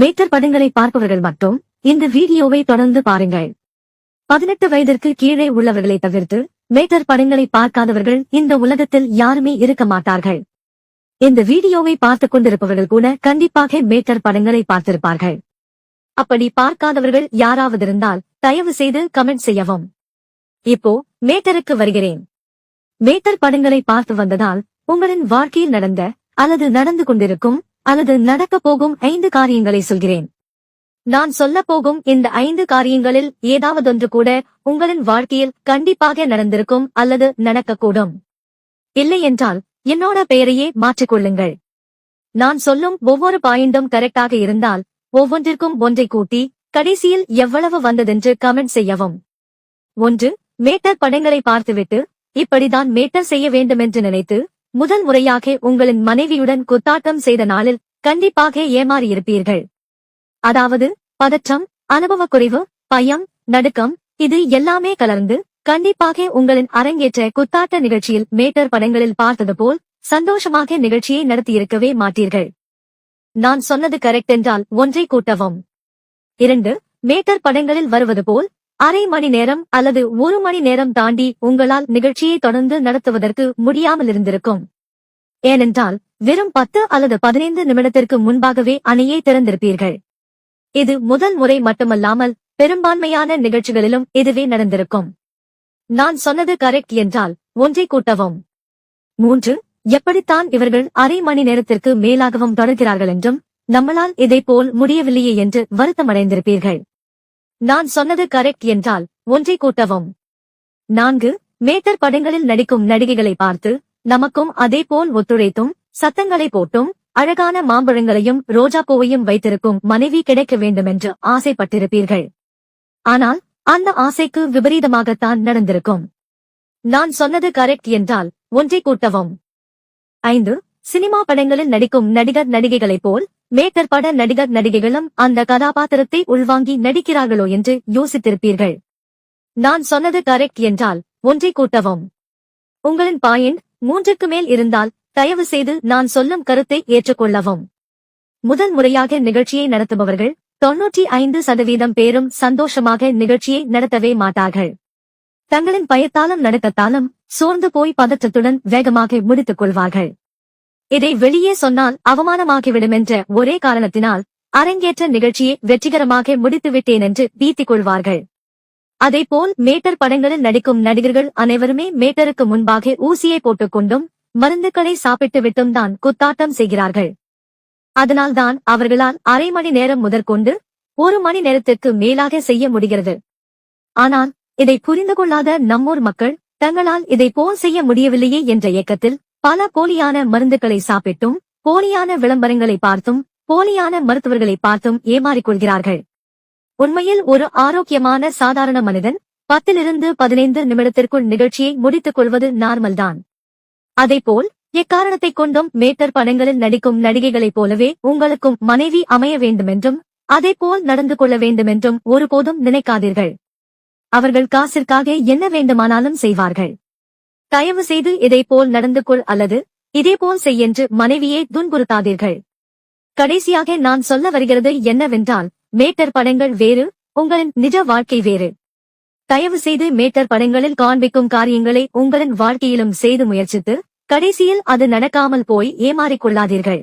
Matter படங்களை பார்ப்பவர்கள் மட்டும் இந்த வீடியோவை தொடர்ந்து பாருங்கள். பதினெட்டு வயதிற்கு கீழே உள்ளவர்களை தவிர்த்து மேட்டர் படங்களை பார்க்காதவர்கள் இந்த உலகத்தில் யாருமே இருக்க மாட்டார்கள். இந்த வீடியோவை பார்த்துக் கொண்டிருப்பவர்கள் கூட கண்டிப்பாக மேட்டர் படங்களை பார்த்திருப்பார்கள். அப்படி பார்க்காதவர்கள் யாராவது இருந்தால் தயவு செய்து கமெண்ட் செய்யவும். இப்போ மேட்டருக்கு வருகிறேன். மேட்டர் படங்களை பார்த்து வந்ததால் உங்களின் வாழ்க்கையில் நடந்த அல்லது நடந்து கொண்டிருக்கும் அல்லது நடக்கப் போகும் ஐந்து காரியங்களை சொல்கிறேன். நான் சொல்லப் போகும் இந்த ஐந்து காரியங்களில் ஏதாவதொன்று கூட உங்களின் வாழ்க்கையில் கண்டிப்பாக நடந்திருக்கும் அல்லது நடக்கக்கூடும். இல்லையென்றால் என்னோட பெயரையே மாற்றிக்கொள்ளுங்கள் நான் சொல்லும் ஒவ்வொரு பாயிண்டும் கரெக்டாக இருந்தால் ஒவ்வொன்றிற்கும் ஒன்றை கூட்டி கடைசியில் எவ்வளவு வந்ததென்று கமெண்ட் செய்யவும். ஒன்று மேட்டர் படங்களை பார்த்துவிட்டு இப்படிதான் மேட்டர் செய்ய வேண்டுமென்று நினைத்து முதல் முறையாக உங்களின் மனைவியுடன் குத்தாட்டம் செய்த நாளில் கண்டிப்பாக ஏமாறியிருப்பீர்கள். அதாவது பதற்றம் அனுபவக் குறைவு பயம் நடுக்கம் இது எல்லாமே கலந்து கண்டிப்பாக உங்களின் அரங்கேற்ற குத்தாட்ட நிகழ்ச்சியில் மேட்டர் படங்களில் பார்த்தது போல் சந்தோஷமாக நிகழ்ச்சியை நடத்தியிருக்கவே மாட்டீர்கள். நான் சொன்னது கரெக்ட் என்றால் ஒன்றை கூட்டவும். இரண்டு மேட்டர் படங்களில் வருவது போல் அரை மணி நேரம் அல்லது ஒரு மணி நேரம் தாண்டி உங்களால் நிகழ்ச்சியை தொடர்ந்து நடத்துவதற்கு முடியாமல் இருந்திருக்கும் ஏனென்றால் வெறும் பத்து அல்லது பதினைந்து நிமிடத்திற்கு முன்பாகவே அணையை திறந்திருப்பீர்கள். இது முதல் முறை மட்டுமல்லாமல் பெரும்பான்மையான நிகழ்ச்சிகளிலும் இதுவே நடந்திருக்கும். நான் சொன்னது கரெக்ட் என்றால் ஒன்றை கூட்டவும். மூன்று எப்படித்தான் இவர்கள் அரை மணி நேரத்திற்கு மேலாகவும் தொடர்கிறார்கள் என்றும் நம்மளால் இதைப்போல் போல் முடியவில்லையே என்று வருத்தமடைந்திருப்பீர்கள். நான் சொன்னது கரெக்ட் என்றால் ஒன்றை கூட்டவும். நான்கு மேட்டர் படங்களில் நடிக்கும் நடிகைகளை பார்த்து நமக்கும் அதே போல் ஒத்துழைத்தும் சத்தங்களை போட்டும் அழகான மாம்பழங்களையும் ரோஜா பூவையும் வைத்திருக்கும் மனைவி கிடைக்க வேண்டுமென்று ஆசைப்பட்டிருப்பீர்கள். ஆனால் அந்த ஆசைக்கு விபரீதமாகத்தான் நடந்திருக்கும். நான் சொன்னது கரெக்ட் என்றால் ஒன்றை கூட்டவும். ஐந்து சினிமா படங்களில் நடிக்கும் நடிகர் நடிகைகளைப் போல் மேக்கர் பட நடிகர் நடிகைகளும் அந்த கதாபாத்திரத்தை உள்வாங்கி நடிக்கிறார்களோ என்று யோசித்திருப்பீர்கள். நான் சொன்னது கரெக்ட் என்றால் ஒன்றை கூட்டவும். உங்களின் பாயிண்ட் மூன்றுக்கு மேல் இருந்தால் தயவு செய்து நான் சொல்லும் கருத்தை ஏற்றுக்கொள்ளவும். முதல் முறையாக நிகழ்ச்சியை நடத்துபவர்கள் தொன்னூற்றி ஐந்து சதவீதம் பேரும் சந்தோஷமாக நிகழ்ச்சியை நடத்தவே மாட்டார்கள். தங்களின் பயத்தாலும் நடக்கத்தாலும் சோர்ந்து போய் பதற்றத்துடன் வேகமாக முடித்துக் கொள்வார்கள். இதை வெளியே சொன்னால் அவமானமாகிவிடும் என்ற ஒரே காரணத்தினால் அரங்கேற்ற நிகழ்ச்சியை வெற்றிகரமாக முடித்துவிட்டேன் என்று பீத்திக் கொள்வார்கள் அதேபோல் மேட்டர் படங்களில் நடிக்கும் நடிகர்கள் அனைவருமே மேட்டருக்கு முன்பாக ஊசியை போட்டுக்கொண்டும் மருந்துகளை சாப்பிட்டுவிட்டும் தான் குத்தாட்டம் செய்கிறார்கள். அதனால்தான் அவர்களால் அரை மணி நேரம் முதற்கொண்டு ஒரு மணி நேரத்திற்கு மேலாக செய்ய முடிகிறது. ஆனால் இதை புரிந்து கொள்ளாத நம்மூர் மக்கள் தங்களால் இதை போல் செய்ய முடியவில்லையே என்ற இயக்கத்தில் பல போலியான மருந்துகளை சாப்பிட்டும் போலியான விளம்பரங்களை பார்த்தும் போலியான மருத்துவர்களை பார்த்தும் ஏமாறிக்கொள்கிறார்கள். உண்மையில் ஒரு ஆரோக்கியமான சாதாரண மனிதன் பத்திலிருந்து பதினைந்து நிமிடத்திற்குள் நிகழ்ச்சியை முடித்துக் கொள்வது நார்மல்தான் அதேபோல் எக்காரணத்தைக் கொண்டும் மேட்டர் படங்களில் நடிக்கும் நடிகைகளைப் போலவே உங்களுக்கும் மனைவி அமைய வேண்டுமென்றும் அதேபோல் நடந்து கொள்ள வேண்டுமென்றும் ஒருபோதும் நினைக்காதீர்கள். அவர்கள் காசிற்காக என்ன வேண்டுமானாலும் செய்வார்கள். தயவு செய்து இதைப்போல் நடந்து கொள் அல்லது இதேபோல் செய்யென்று மனைவியை துன்புறுத்தாதீர்கள். கடைசியாக நான் சொல்ல வருகிறது என்னவென்றால் மேட்டர் படங்கள் வேறு உங்களின் நிஜ வாழ்க்கை வேறு. தயவு செய்து மேட்டர் படங்களில் காண்பிக்கும் காரியங்களை உங்களின் வாழ்க்கையிலும் செய்து முயற்சித்து கடைசியில் அது நடக்காமல் போய் ஏமாறிக் கொள்ளாதீர்கள்